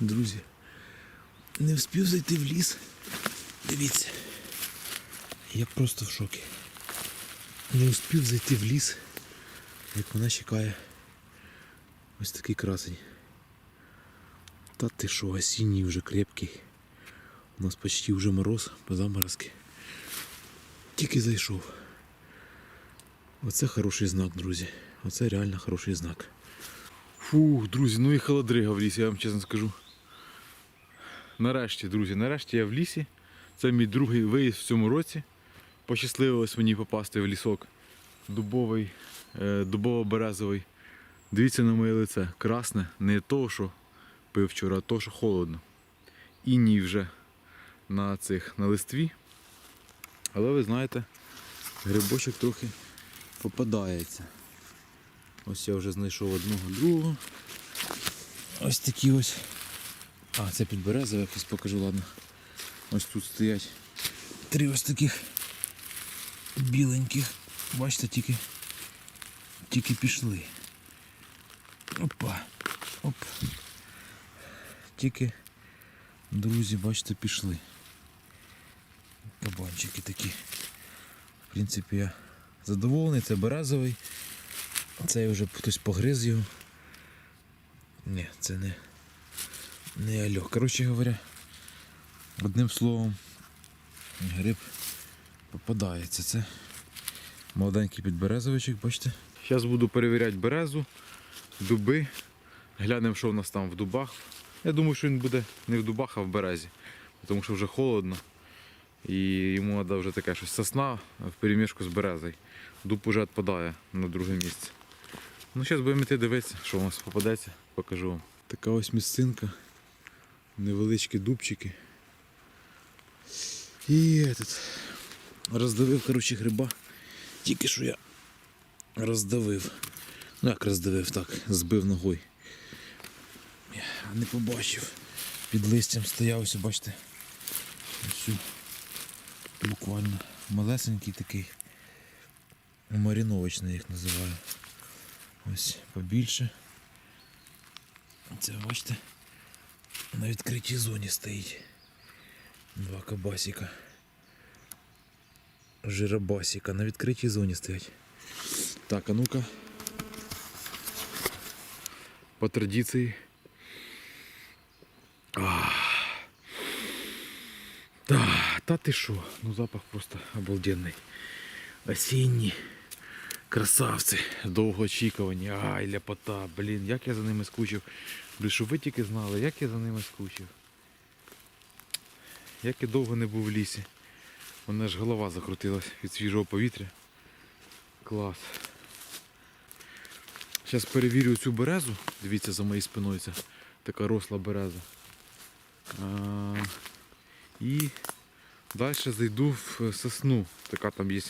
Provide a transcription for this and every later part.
Друзі, не встиг зайти в ліс. Дивіться. Я просто в шокі. Не встиг зайти в ліс, як вона чекає. Ось такий красень. Та ти що, осінній вже крепкий. У нас почти вже мороз, позаморозки. Тільки зайшов. Оце хороший знак, друзі. Оце реально хороший знак. Фух, друзі, ну і холодрига в лісі, я вам чесно скажу. Нарешті, друзі, нарешті я в лісі. Це мій другий виїзд в цьому році. Пощасливилось мені попасти в лісок. Дубовий, е, дубово-березовий. Дивіться на моє лице. Красне, не того, що пив вчора, а того, що холодно. Іній вже на цих на листві. Але ви знаєте, грибочок трохи попадається. Ось я вже знайшов одного другого. Ось такі ось. А, це підберезове, якось покажу, ладно. Ось тут стоять три ось таких біленьких. Бачите, тільки, тільки пішли. Опа. Оп. Тільки, друзі, бачите, пішли. Кабанчики такі. В принципі, я задоволений, це березовий. Цей вже хтось погриз його. Ні, це не, не альо. Коротше говоря, одним словом, гриб попадається. Це молоденький підберезовичок, бачите? Зараз буду перевіряти березу, дуби. Глянемо, що в нас там в дубах. Я думаю, що він буде не в дубах, а в березі. Тому що вже холодно. І йому треба вже таке щось сосна в перемішку з березою. Дуб уже відпадає на друге місце. Ну, зараз будемо йти дивитися, що у нас попадеться, покажу вам. Така ось місцинка. Невеличкі дубчики. І этот, роздавив, коротше, гриба. Тільки що я роздавив. Ну як роздавив, так, збив ногою. Не побачив. Під листям стояв, ось, бачите. Ось буквально малесенький такий. Маріновочний їх називаю. Ось побільше. Це бачите, на відкритій зоні стоїть. Два кабасіка. Жиробасіка на відкритій зоні стоять. Так, а ну-ка. По традиції. Та, та ти що? Ну запах просто обалденний. Осінні. Красавці. Довгоочікувані. Ай, ляпота. Блін, як я за ними скучив. Блін, щоб ви тільки знали, як я за ними скучив. Як я довго не був в лісі. У мене ж голова закрутилась від свіжого повітря. Клас. Зараз перевірю цю березу. Дивіться за моєю спиною це така росла береза. А, і далі зайду в сосну. Така там є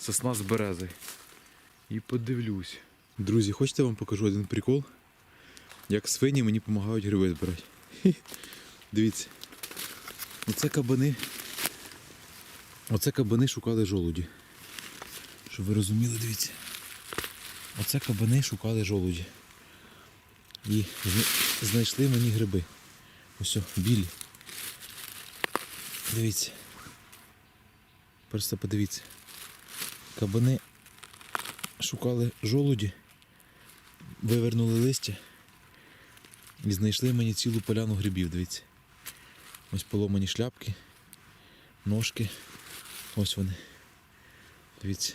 сосна з берези. І подивлюсь. Друзі, хочете вам покажу один прикол? Як свині мені допомагають гриби збирати. Дивіться. Оце кабани. Оце кабани шукали жолуді. Щоб ви розуміли, дивіться. Оце кабани шукали жолуді. І знайшли мені гриби. Ось білі. Дивіться. Просто подивіться. Кабани шукали жолуді, вивернули листя і знайшли мені цілу поляну грибів, дивіться. Ось поломані шляпки, ножки. Ось вони. Дивіться.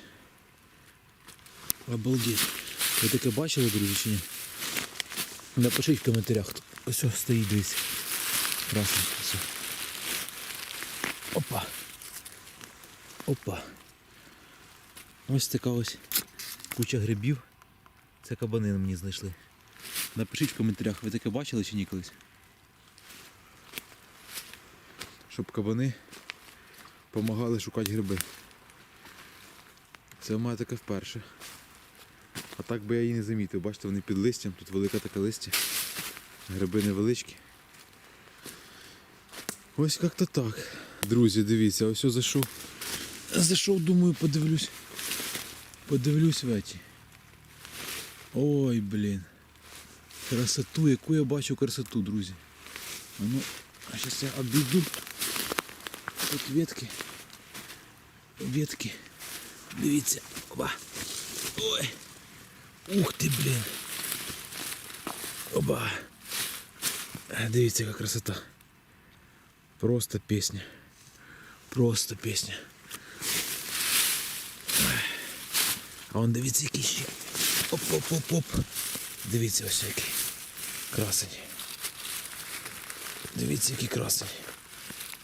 Обалдеть. Ви таке бачили, друзі, чи ні? Напишіть в коментарях. Ось ось стоїть, дивіться. Красно. Ось. Опа. Опа. Ось така ось куча грибів. Це кабани мені знайшли. Напишіть в коментарях, ви таке бачили чи ні колись? Щоб кабани допомагали шукати гриби. Це в мене таке вперше. А так би я її не замітив. Бачите, вони під листям, тут велике таке листя. Гриби невеличкі. Ось як-то так. Друзі, дивіться, ось я зайшов. Зайшов, думаю, подивлюсь. Подивлюсь в эти. Ой, блін. Красоту, яку я бачу красоту, друзі. А ну, а сейчас я обійду. Тут ветки. Ветки. Дивіться. Оба. Ой. Ух ти, блін. Оба. Е, Дивіться, яка красота. Просто пісня. Просто пісня. А он дивіться, який ще. Оп-оп-оп-оп. Дивіться ось який. Красень. Дивіться, який красень.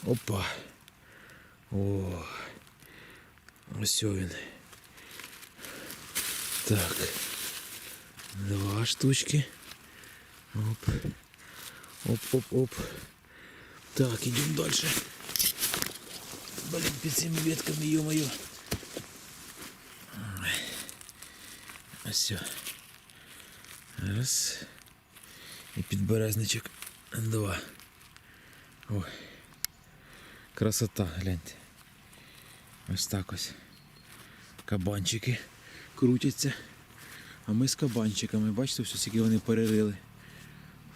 Опа. О. Ось він. Так. Два штучки. Оп. Оп-оп-оп. Так, идем дальше. Блин, під цими ветками, ё-моё. Все. Раз. І підберезничок. Два. Ой. Красота, гляньте. Ось так ось. Кабанчики крутяться. А ми з кабанчиками, бачите, все, скільки вони перерили.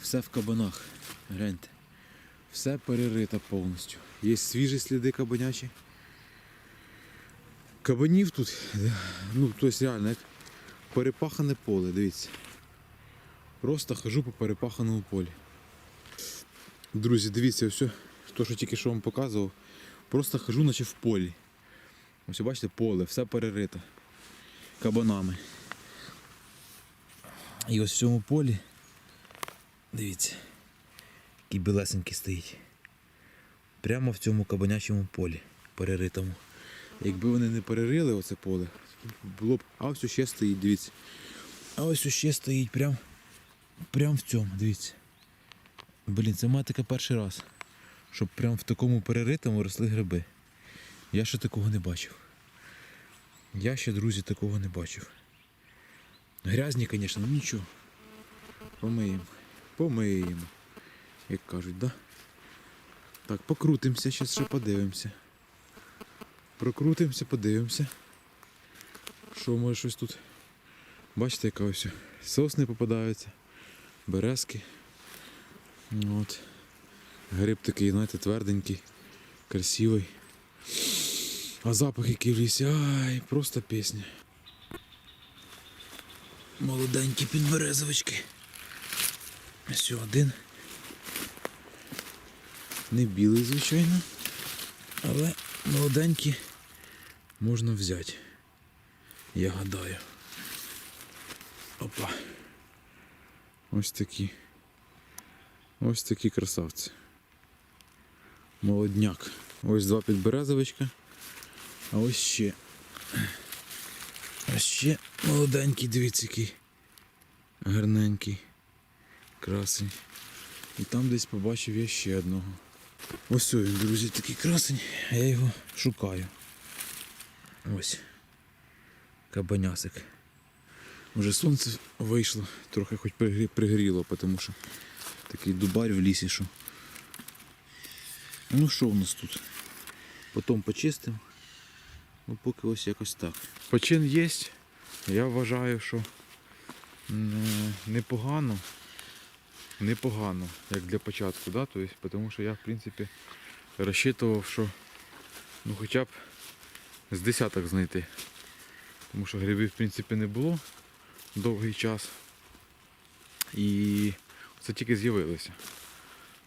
Все в кабанах. Гляньте. Все перерито повністю. Є свіжі сліди кабанячі. Кабанів тут, ну, тобто реально, як перепахане поле, дивіться. Просто хожу по перепаханому полі. Друзі, дивіться, все, то, що тільки що вам показував. Просто хожу, наче в полі. Ось бачите, поле, все перерито кабанами. І ось в цьому полі, дивіться, який білесенький стоїть. Прямо в цьому кабанячому полі, переритому. Якби вони не перерили оце поле, було б. А ось ще стоїть, дивіться. А ось ще стоїть прям, прям в цьому, дивіться. Блін, це має перший раз. Щоб прям в такому переритому росли гриби. Я ще такого не бачив. Я ще, друзі, такого не бачив. Грязні, звісно, ну нічого. Помиємо. Помиємо. Як кажуть, да? Так, покрутимося, зараз ще подивимося. Прокрутимося, подивимося. Що може щось тут. Бачите, яка ось сосни попадаються, березки. От. Гриб такий, знаєте, тверденький, красивий. А запах який в лісі, ай, просто пісня. Молоденькі підберезовички. Ось один. Не білий, звичайно. Але молоденькі можна взяти. Я гадаю. Опа. Ось такі. Ось такі красавці. Молодняк. Ось два підберезовичка. А ось ще. Ось ще молоденький, дивіться, який. Гарненький. Красень. І там десь побачив я ще одного. Ось він, друзі, такий красень, а я його шукаю. Ось. Кабанясик. Уже сонце вийшло, трохи хоч пригріло, тому що такий дубарь в лісі, що. Ну що у нас тут? Потім почистимо. Ну поки ось якось так. Почин є. Я вважаю, що непогано. Непогано, як для початку, да? тобто, тому що я в принципі розчитував, що ну хоча б з десяток знайти. Тому що грибів в принципі не було довгий час. І це тільки з'явилося.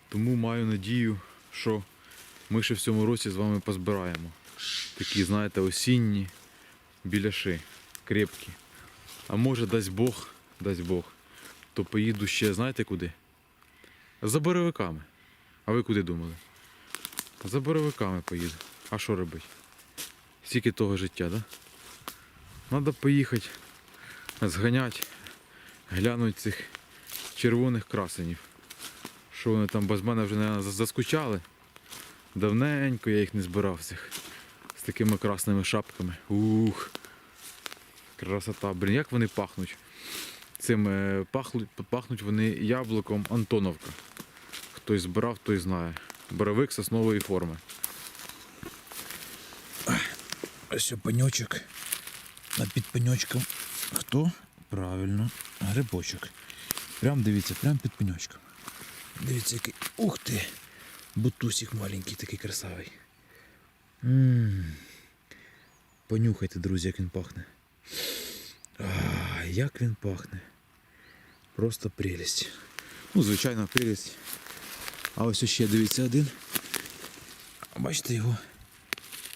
Тому маю надію, що ми ще в цьому році з вами позбираємо. Такі, знаєте, осінні біляши, крепкі. А може, дасть Бог, дасть Бог, то поїду ще, знаєте куди? За боровиками. А ви куди думали? За боровиками поїду. А що робити? Стільки того життя, да? Треба поїхати, зганяти, глянути цих червоних красенів. Що вони там без мене вже наверно, заскучали. Давненько я їх не збирав цих з такими красними шапками. Ух. Красота. Блін, як вони пахнуть. Цим е, пахнуть, пахнуть вони яблуком Антоновка. Хтось збирав, той знає. Боровик соснової форми. Ось пеньочок. А під пеньочком хто? Правильно, грибочок. Прям дивіться, прям під пеньочком. Дивіться, який. Ух ти! Бутусик маленький, такий красавий. М. Понюхайте, друзі, як він пахне. А, як він пахне. Просто прелість. Ну, звичайно, прелість. А ось ще дивіться один. Бачите його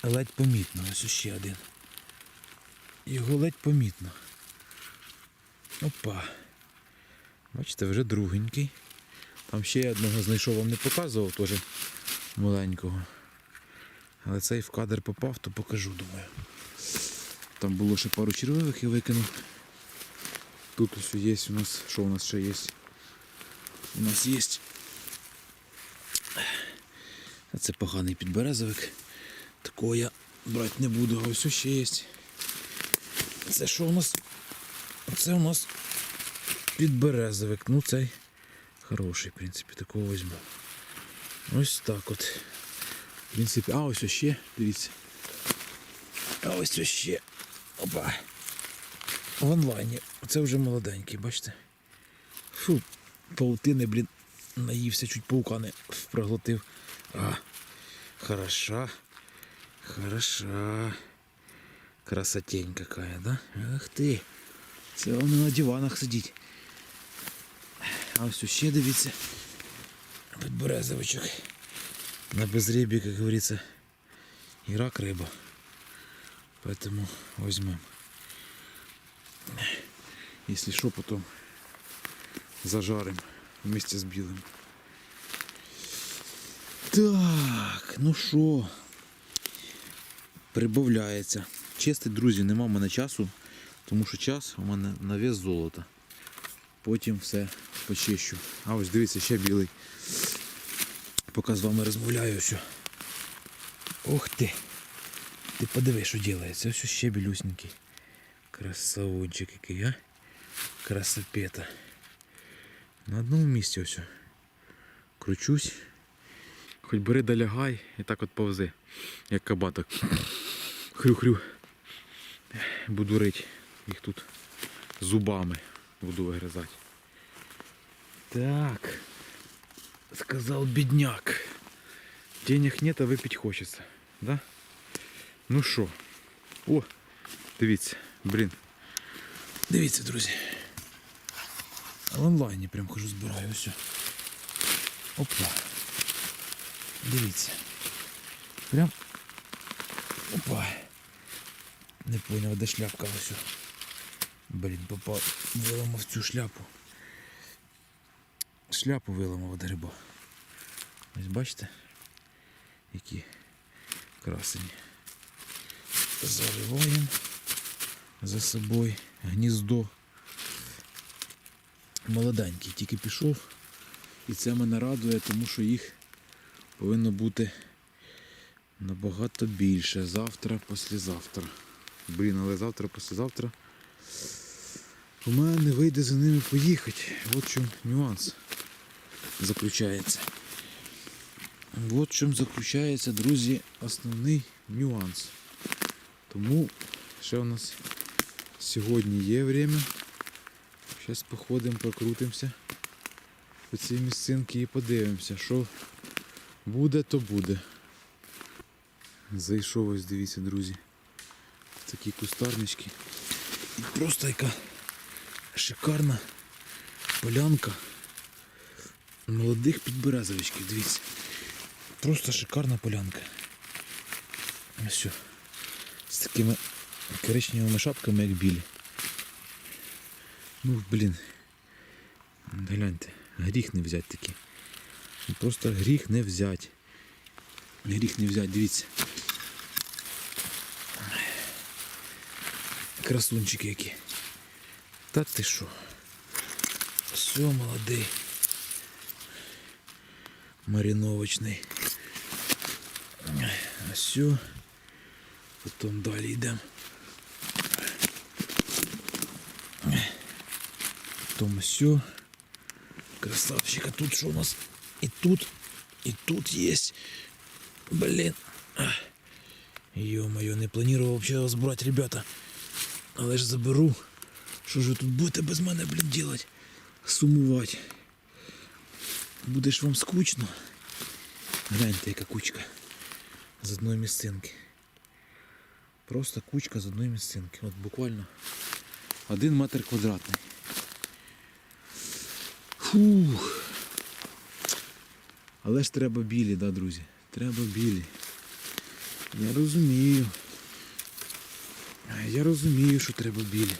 ледь помітно. Ось ще один. Його ледь помітно. Опа. Бачите, вже другенький. Там ще одного знайшов, вам не показував теж маленького. Але цей в кадр попав, то покажу, думаю. Там було ще пару червивих і викинув. Тут ось є у нас. Що у нас ще є? У нас є. Це поганий підберезовик. Такого я брати не буду. А ось ще є. Це що у нас? Це у нас підберезовик. Ну цей хороший, в принципі, такого візьму. Ось так от. В принципі, а ось ще, дивіться. А ось ще. Опа. В онлайні. Це вже молоденький, бачите? Фу, паутини, блін, наївся, чуть паука не проглотив. А, хороша. Хороша. Красотень какая, да? Ах ти. Це вони на диванах сидіть. А ось ще дивіться. Підберезовичок. На безребье, как говорится, и рак рыба. Поэтому возьмем. Если что, потом зажарим вместе с белым. Так, ну що, прибавляється. Чистить, друзі, нема в мене часу, тому що час у мене на вес золота. Потім все почищу. А ось дивіться, ще білий. Поки з вами розмовляю, все. Ух ти! Ти подиви, що ділається. Ось ще білюсенький. Красавунчик який, а? Красопета. На одному місці ось. Кручусь. Хоч бери да лягай і так от повзи, як кабаток. Хрю-хрю. Буду рить їх тут зубами буду вигризати. Так. Сказал бедняк. Денег нет, а выпить хочется. Да? Ну що? О, дивіться, блін. Дивіться, друзі. В онлайні прям хожу збираю ось. Опа. Дивіться. Прям. Опа. Не поняв, де шляпка ось. Блін, попав. Виламав цю шляпу. Шляпу виламав від гриба. Ось бачите? Які красені. Заливаємо за собою гніздо. Молоденький, тільки пішов. І це мене радує, тому що їх повинно бути набагато більше. Завтра, післязавтра. Блін, але завтра, післязавтра у мене не вийде за ними поїхати. От чому нюанс заключається. От чому заключається, друзі, основний нюанс. Тому ще у нас сьогодні є время. Зараз походимо, прокрутимося по цій місцинці і подивимося, що буде, то буде. Зайшов ось, дивіться, друзі. Такі кустарнички. І просто яка шикарна полянка молодих підберезовичків, дивіться. Просто шикарна полянка. Ось що. З такими коричневими шапками, як білі. Ну, блін. Гляньте, гріх не взяти такі. Просто гріх не взяти. Гріх не взяти, дивіться. Красунчики які. Та ти що? Все, молодий. Маріновочний. А все. Потім далі йдемо. Потім все. Красавчик, а тут що у нас? І тут, і тут є. Блін. Ё-моё, не планував вообще вас брати, ребята. Але ж заберу. Що ж ви тут будете без мене, блін, делать? Сумувати. буде ж вам скучно. Гляньте, яка кучка з одної місцинки. Просто кучка з одної місцинки. От буквально один метр квадратний. Фух. Але ж треба білі, да, друзі? Треба білі. Я розумію. Я розумію, що треба білі.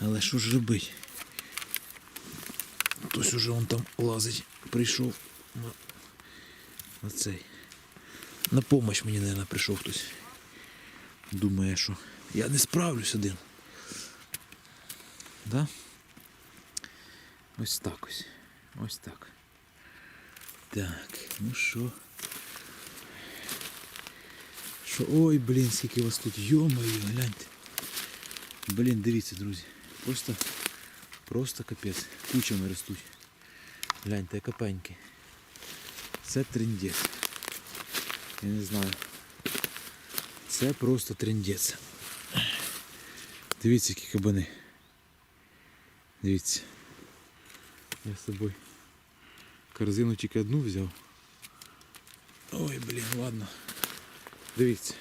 Але що ж робити? Хтось уже он там лазить, прийшов. на- цей. На помощь мені, мабуть, прийшов хтось. Думає, що я не справлюсь один. Да? Ось так ось. Ось так. Так, ну що? Що? Ой, блін, скільки вас тут. Йо-моє, гляньте. Блін, дивіться, друзі. Просто, просто капець. Кучами ростуть. Гляньте, капеньки. Це трендець. Я не знаю. Це просто трендець. Дивіться, які кабани. Дивіться. Я з собою корзину тільки одну взяв. Ой, блін, ладно. Дивіться.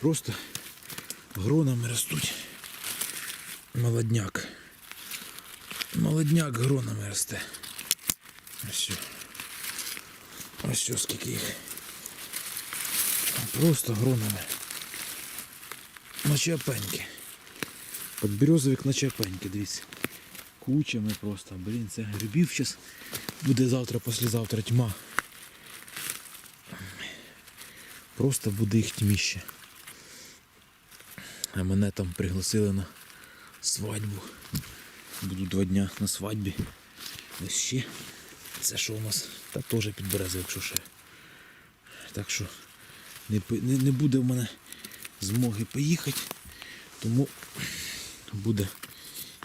Просто гронами ростуть. Молодняк. Молодняк гронами росте. Ось. Ось що скільки їх. Просто гронами. Наче опеньки. Подберезовик наче опеньки, дивіться. Кучами просто. Блін, це грибів зараз буде завтра, післязавтра тьма. Просто буде їх тьміще. А мене там пригласили на свадьбу. Буду два дня на свадьбі. Ось ще. Це що у нас? Та теж підберезовик, якщо ще. Так що не, не, не буде в мене змоги поїхати, тому буде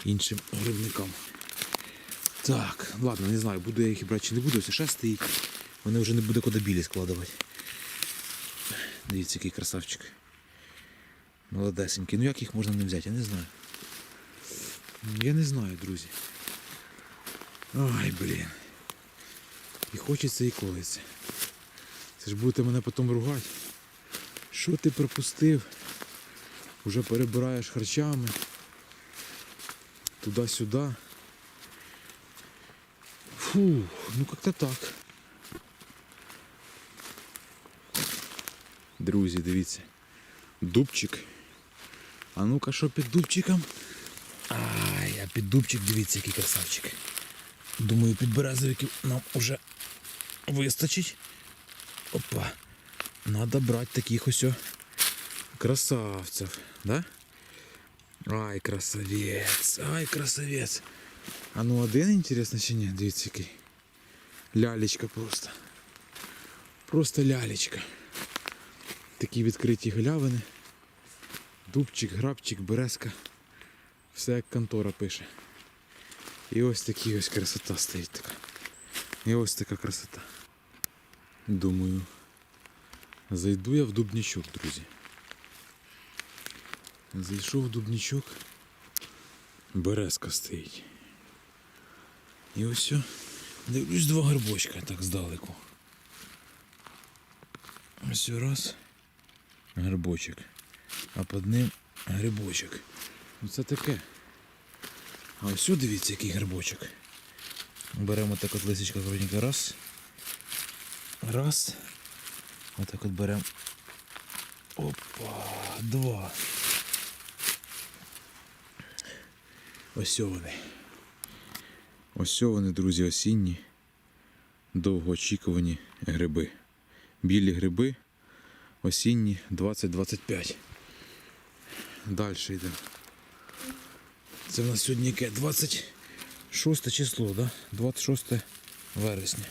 іншим грибникам. Так, ладно, не знаю, буду я їх брати чи не буду, все ще стоїть. Вони вже не буде куди білі складувати. Дивіться, який красавчик. Молодесенький. Ну як їх можна не взяти, я не знаю. Я не знаю, друзі. Ай, блін. І хочеться, і колиться. Це ж будете мене потім ругати. Що ти пропустив? Уже перебираєш харчами. Туди-сюди. Фу, ну как-то так. Друзі, дивіться. Дубчик. А ну-ка, що під дубчиком? Ай, а під дубчик, дивіться, який красавчик. Думаю, під березовиків нам уже вистачить. Опа. Надо брати таких ось о красавців, да? Ай, красавець, ай, красавець. А ну один інтересно чи ні? Дивіться який. Лялечка просто. Просто лялечка. Такі відкриті галявини. Дубчик, грабчик, березка. Все як контора пише. І ось такі ось красота стоїть така. І ось така красота. Думаю, зайду я в дубнічок, друзі. Зайшов в дубнічок. Березка стоїть. І ось о, дивлюсь два горбочка так здалеку. Ось раз. Грибочок. А під ним грибочок. Ну це таке. А ось дивіться, який грибочок. Беремо так от лисичка коротенька. Раз. Раз. Отак от беремо. Опа, два. Ось вони. Ось вони, друзі, осінні, довгоочікувані гриби. Білі гриби, осінні 2025. Далі йдемо. Це в нас сьогодні яке? 26 число, да? 26 вересня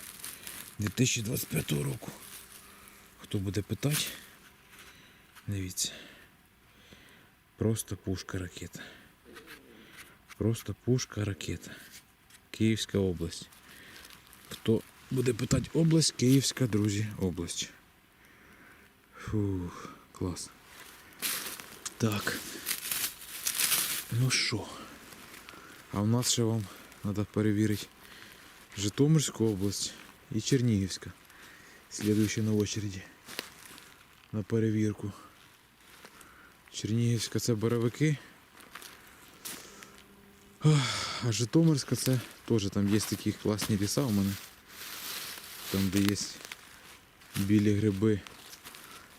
2025 року. Хто буде питати, дивіться. Просто пушка ракета. Просто пушка ракета. Київська область. Хто буде питати область, Київська, друзі, область. Фух, клас. Так. Ну що? А в нас ще вам треба перевірити, Житомирська область і Чернігівська. Слідуючі на очереді. На перевірку. Чернігівська це боровики. Ах, А Житомирська це теж там є такі класні ліса у мене. Там, де є білі гриби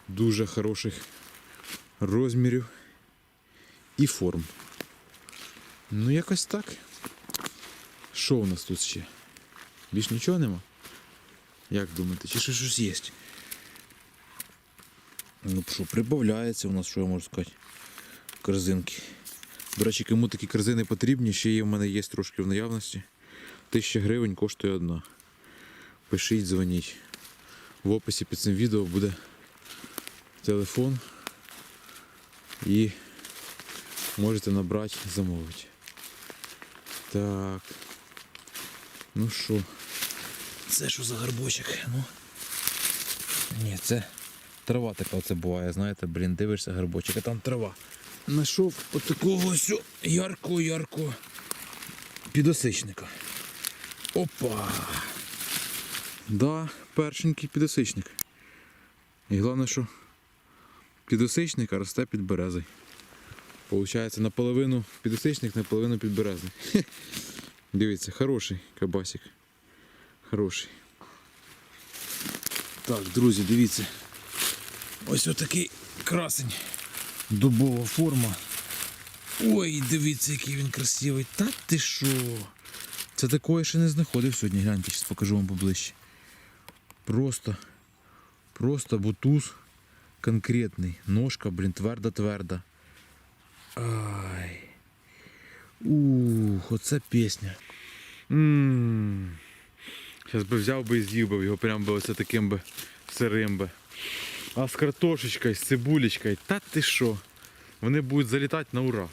Дуже хороших розмірів і форм. Ну, якось так. Що у нас тут ще? Більш нічого нема? Як думаєте, чи ще щось є? Ну що, прибавляється у нас, що я можу сказати. Корзинки. До речі, кому такі корзини потрібні, ще є в мене є трошки в наявності. Тисяча гривень коштує одна. Пишіть, дзвоніть. В описі під цим відео буде телефон і можете набрати, замовити. Так. Ну що? Це що за гарбочок? Ну. Ні, це трава така оце буває, знаєте, блін, дивишся гарбочок, а там трава. Знайшов от такого ось ярко-ярко підосичника. Опа! Да, першенький підосичник. І головне, що підосичник а росте під березою. Получається наполовину підосичник, наполовину підберезник. Хе. Дивіться, хороший кабасик. Хороший. Так, друзі, дивіться. Ось отакий красень. Дубова форма. Ой, дивіться, який він красивий. Та ти що? Це такого ще не знаходив сьогодні. Гляньте, зараз покажу вам поближче. Просто, просто бутуз конкретний. Ножка, блін, тверда-тверда. Ай. Ух, оце пісня. Зараз би взяв би і з'їв би його прям би оце таким би сирим би. А з картошечкою, з цибулечкою, та ти що? Вони будуть залітати на ура.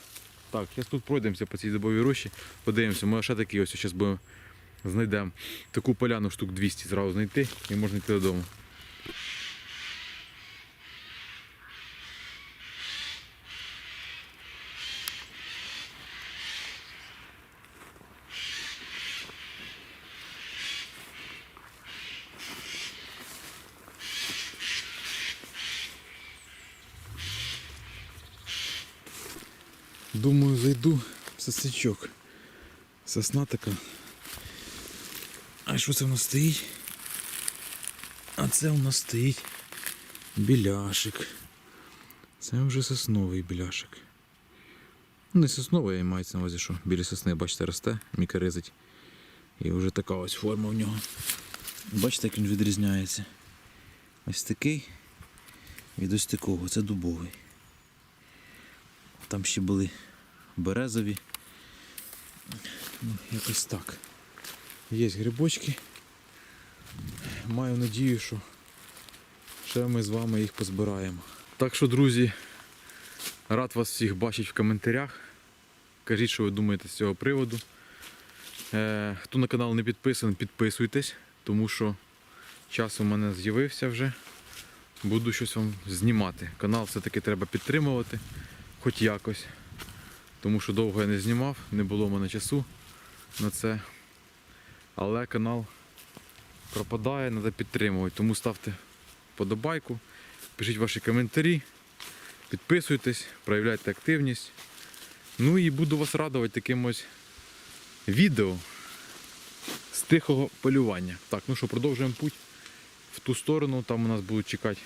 Так, зараз тут пройдемося по цій дубовій рощі, подивимося, може ще такі ось зараз знайдемо. Таку поляну штук 200 зразу знайти і можна йти додому. Думаю, зайду в сосичок. Сосна така. А що це в нас стоїть? А це у нас стоїть біляшик. Це вже сосновий біляшик. Ну, Не сосновий, я мається на увазі, що біля сосни, бачите, росте, мікоризить. І вже така ось форма в нього. Бачите, як він відрізняється. Ось такий від ось такого. Це дубовий. Там ще були березові. Ну, якось так. Є грибочки. Маю надію, що ще ми з вами їх позбираємо. Так що, друзі, рад вас всіх бачити в коментарях. Кажіть, що ви думаєте з цього приводу. Е, хто на канал не підписаний, підписуйтесь, тому що час у мене з'явився вже. Буду щось вам знімати. Канал все-таки треба підтримувати, хоч якось. Тому що довго я не знімав, не було в мене часу на це. Але канал пропадає, треба підтримувати. Тому ставте подобайку, пишіть ваші коментарі, підписуйтесь, проявляйте активність. Ну і буду вас радувати таким ось відео з тихого полювання. Так, ну що, продовжуємо путь в ту сторону. Там у нас будуть чекати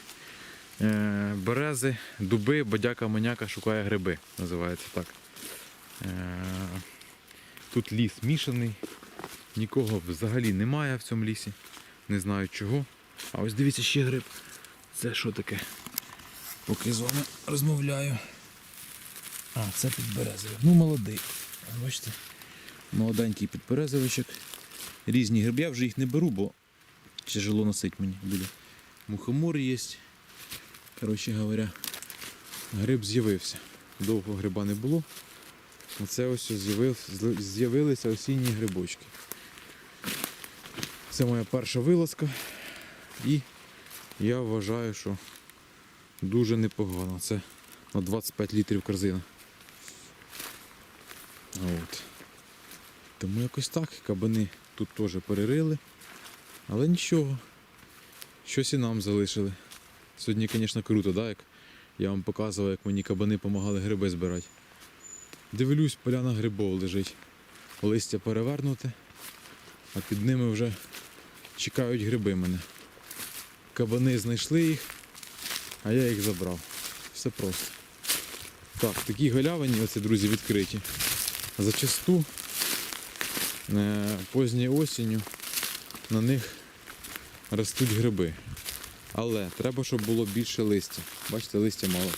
е, берези, дуби, бодяка, маняка шукає гриби. Називається так. Е, тут ліс мішаний, нікого взагалі немає в цьому лісі. Не знаю чого. А ось дивіться ще гриб. Це що таке? Поки з вами розмовляю. А, це підберезовик. Ну, молодий. Бачите? Молоденький підберезовичок. Різні гриби. Я вже їх не беру, бо тяжело носить мені буде. Мухомор є. Коротше говоря, гриб з'явився. Довго гриба не було. Оце ось з'явилися осінні грибочки. Це моя перша вилазка. І я вважаю, що дуже непогано. Це на 25 літрів корзина. От. Тому якось так, кабани Тут теж перерили. Але нічого. Щось і нам залишили. Сьогодні, звісно, круто, да? як я вам показував, як мені кабани допомагали гриби збирати. Дивлюсь, поляна грибов лежить. Листя перевернуте, а під ними вже чекають гриби мене. Кабани знайшли їх, а я їх забрав. Все просто. Так, такі галявині, оці, друзі, відкриті. Зачасту е, поздньою осінню на них ростуть гриби. Але треба, щоб було більше листя. Бачите, листя мало.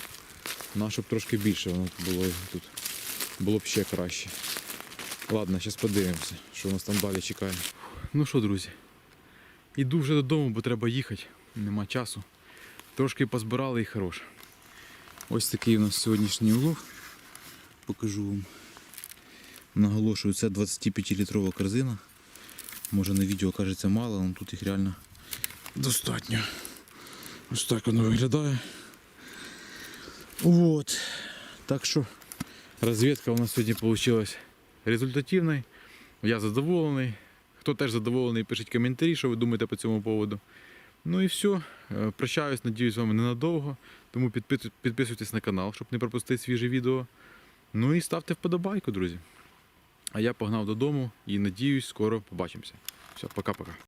На, щоб трошки більше воно було тут. Було б ще краще. Ладно, зараз подивимося, що у нас там далі чекає. Ну що, друзі, іду вже додому, бо треба їхати. Нема часу. Трошки позбирали і хорош. Ось такий у нас сьогоднішній улов. Покажу вам. Наголошую, це 25-літрова корзина. Може на відео кажеться мало, але тут їх реально достатньо. Ось так воно виглядає. Вот. Так що розвідка у нас сьогодні вийшла результативною. Я задоволений. Хто теж задоволений, пишіть коментарі, що ви думаєте по цьому поводу. Ну і все. Е, Прощаюсь, надіюсь, з вами ненадовго. Тому підписуйтесь на канал, щоб не пропустити свіже відео. Ну і ставте вподобайку, друзі. А я погнав додому і надіюсь, скоро побачимося. Все, пока-пока.